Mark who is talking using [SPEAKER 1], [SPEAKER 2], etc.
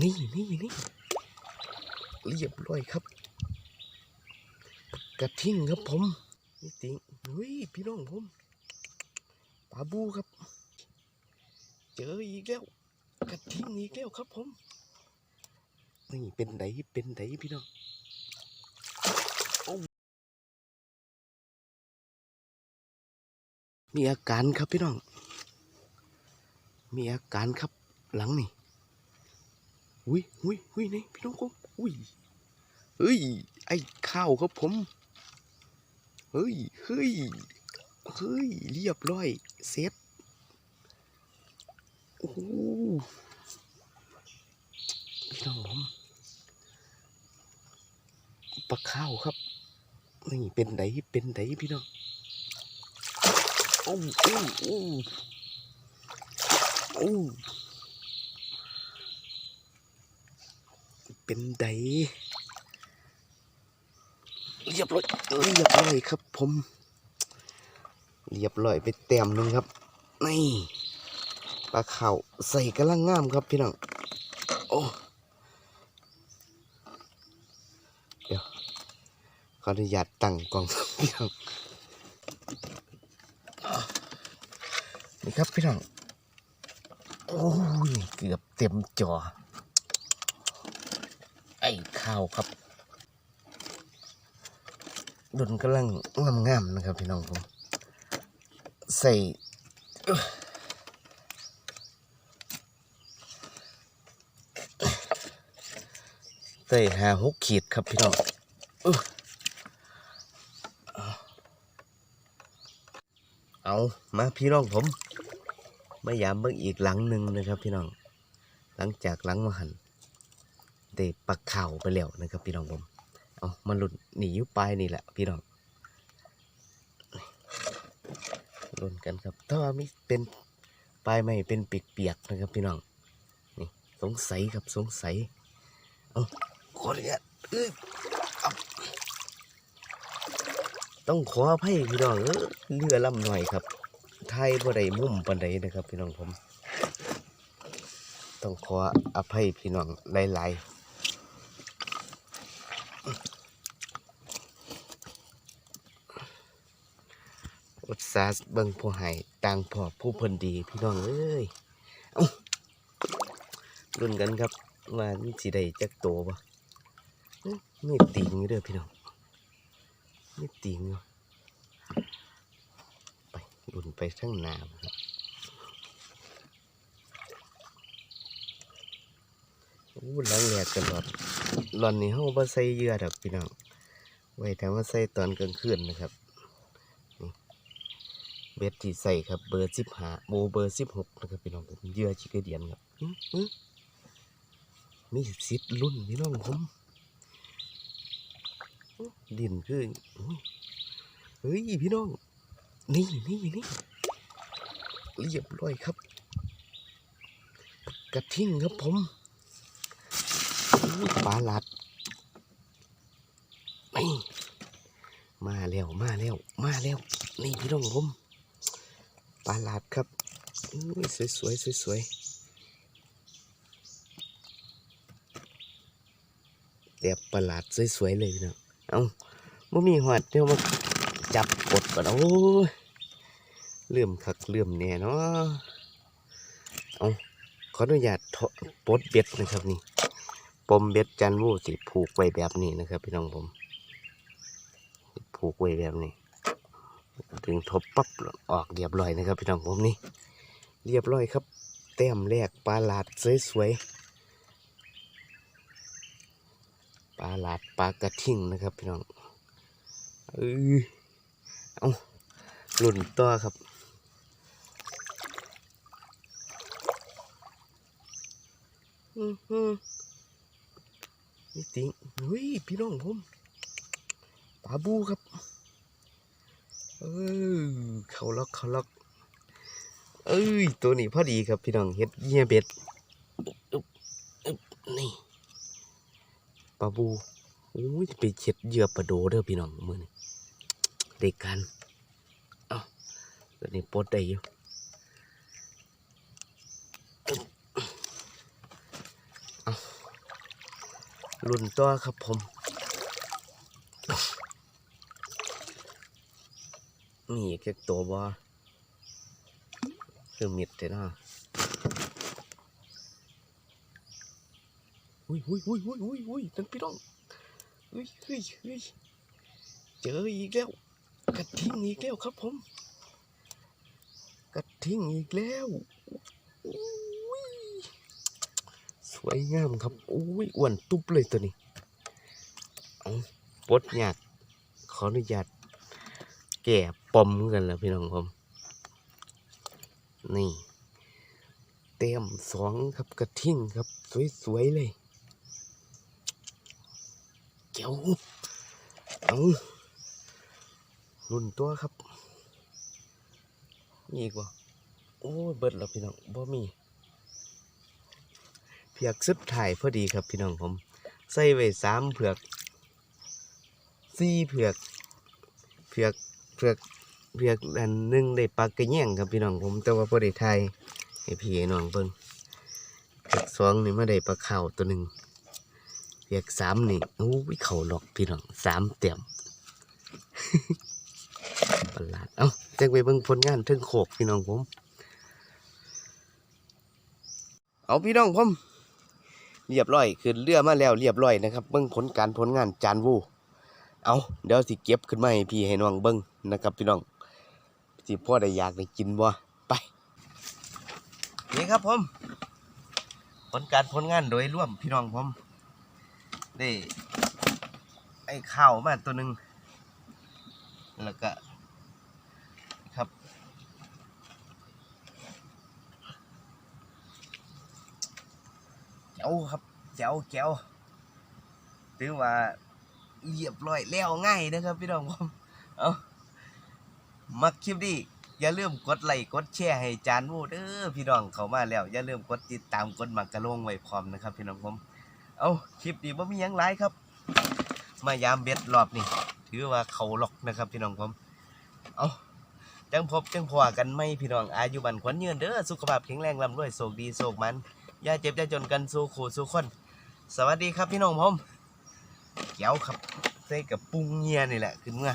[SPEAKER 1] นี่นี่นี่เรียบร้อยครับ กระทิ่งครับผมนี่ติงเฮ้ยพี่น้องผมปลาบูครับ เจออีกแล้วกระทิ่งอีกแล้วครับผมนี่เป็นไดเป็นไดพี่น้องมีอาการครับพี่น้อง มีอาการครับหลังนี่ อุ้ยอุ้ยอุ้ยนี่พี่น้องครับอุ้ยเฮ้ย ไอ้ข้าวครับผม เฮ้ย เฮ้ย เฮ้ย เรียบร้อยเสร็จโอ้หพี่น้องผมปลาข้าวครับนี่เป็นไดเป็นไดพี่น้องโอ้โอ้โอ้โอ้ เป็นไดเรียบร้อยเรียบร้อยครับ ผม เรียบร้อยไปเต็มหนึงครับนี่ปลาเข่าใส่กระลังงามครับพี่น้องโอ้เดี๋ยวขออนุญาตตั้งกล้องพี่น้องนี่ครับพี่น้องโอ้ยเกือบเต็มจอ ข้าวครับดุนกำลังงามๆนะครับพี่น้องผมใส่เอ้อใส่หาหกขีดครับพี่น้องเอ้อเอามาพี่น้องผม มายามเบิ่งอีกหลังหนึ่งนะครับพี่น้อง หลังจากหลังมาหัน ได้ปักเข่าไปแล้วนะครับพี่น้องผมเอามาหลุดหนีอยู่ปายนี่แหละพี่น้องลุ้นกันครับถ้าว่ามีเป็นปลายไม่เป็นเปียกๆนะครับพี่น้องนี่สงสัยครับสงสัยเอาขออนุญาตเอ้ยต้องขออภัยพี่น้องเรือลำหน่อยครับไทยบ่ได้มุ่มปันใดนะครับ พี่น้องผม ต้องขออภัยพี่น้องหลายๆ อุตสาหเบิ่งผู้ให้ต่างพอผู้เพิ่นดีพี่น้องเอ้ยรุ่นกันครับว่าสิได้จักโตบ่มีติงอยู่เด้อพี่น้องมีติงอยู่ไปรุ่นไปข้งนาบ่ครับโอ้หลังแหลกกันหลอดหล่อนนี่เฮาบ่ใส่เยื่อดอกพี่น้องไว้แต่ว่าใส่ตอนกลางคืนนะครับ เบ็ดที่ใส่ครับเบอร์สิบห้าโบเบอร์สิบหกนะครับพี่น้องเยื่อชิคเกเดียนครับอื้ออื้อมีสิทธ์รุ่นพี่น้องผมดินคือเฮ้ยพี่น้อง นี่นี่นี่เรียบร้อยครับ กระทิ่งครับผมปลาหลัดนี่มาแล้วมาแล้วมาแล้วนี่พี่น้องผม ปลาหลาดครับสวยสวยสวยสวยๆแบบปลาหลาดสวยๆเลยพี่น้องเอาบ่มีหอดเดี๋ยวมาจับกดก่อนโอ้ยเลื่อมคักเลื่อมแน่เนาะเอาขออนุญาตปดเบ็ดนะครับนี่ปมเบ็ดจันวูสิผูกไว้แบบนี้นะครับ พี่น้องผม ผูกไว้แบบนี้ ถึงทบปั๊บออกเรียบร้อยนะครับพี่น้องผมนี่เรียบร้อยครับ แต้มแรกปลาหลาดสวยๆปลาหลาดปลากระทิ่งนะครับพี่น้องเออเอาหลุนต่อครับอือหือนี่ติงเฮ้ยพี่น้องผมปลาบูครับ เออเขาล็อกเขาล็อก เอ้ย ตัวนี้พอดีครับพี่น้องเฮ็ดเยี่ยเบ็ดนี่ปลาบูโอ้ยไปเช็ดเหยื่อปลาโดเด้อพี่น้องมือนี่เด็กกันเอ้าตัวนี้ปลดได้อยู่เอ้ารุ่นตัวครับผม นี่แค่ตัวบ่คือมิดเถอะเนะอุ้ยอุ้ยอุ้ยอุ้ยอุ้ยอุ้ยนั่นพี่น้องอุ้ยเฮ้ยเฮ้ยเจออีกแล้วกระทิงอีกแล้วครับผมกระทิงอีกแล้วอุ้ยสวยงามครับอุ้ยอ้วนตุ๊บเลยตัวนี้เอาปดหยาดขออนุญาต แก่ปมกันแล้วพี่น้องผม นี่ เต็มสองครับกระทิงครับ สวยๆเลยเจ้าเอารุ่นตัวครับมีอีกบ่โอ้เบิดแล้วพี่น้องบ่มีเผือกสุดถ่ายพอดีครับพี่น้องผม ใส่ไว้สามเผือกสี่เผือก เผือก เผือกเผือกอันหนึงได้ปลากระแยงครับพี่น้องผม แต่ว่าพอได้ไทยให้พี่ให้น้องเบิ่งเผือกสองนี่มาได้ปลาข่าตัวหนึ่งเผือกสามนี่โอ้ยเข่าหลอกพี่น้องสามเต็มประหลาดเอ้าจักไปเบิ่งผลงานทึ่งโขกพี่น้องผม เอาพี่น้องผมเรียบร้อยขึ้นเรือมาแล้วเรียบร้อยนะครับเบิ่งผลการผลงานจานวู เอาเดี๋ยวสิเก็บขึ้นมาให้พี่ให้น้องเบิ่งนะครับพี่น้องสิพ่อได้อยากได้กินบ่ไปนี่ครับผมผลการผลงานโดยร่วมพี่น้องผมได้ไอ้ข้าวมาตัวหนึ่งแล้วก็ครับ เจ้าครับเจ้าแก้วถือว่า เรียบร้อยแล้วง่ายนะครับพี่น้องผมเอามักคลิปนี้อย่าลืมกดไลค์กดแชร์ให้จานวูเด้อพี่น้องเขามาแล้ว อย่าลืมกดติดตามกดมักกระโลงไว้พร้อมนะครับ พี่น้องผมเอาคลิปนี้บ่มียังหลายครับ มายามเบ็ดรอบนี้ถือว่าเขาล็อกนะครับ พี่น้องผมเอาจังพบจังพอกันไหมพี่น้องอายุบันขวัญยืนเด้อสุขภาพแข็งแรงร่ำรวยโชคดีโชคมันอย่าเจ็บอย่าจนกันสู้ขู่สู้คน สวัสดีครับพี่น้องผม เกี๊ยวครับใส่กับปรุงเงียนี่แหละขึ้นเมื่อ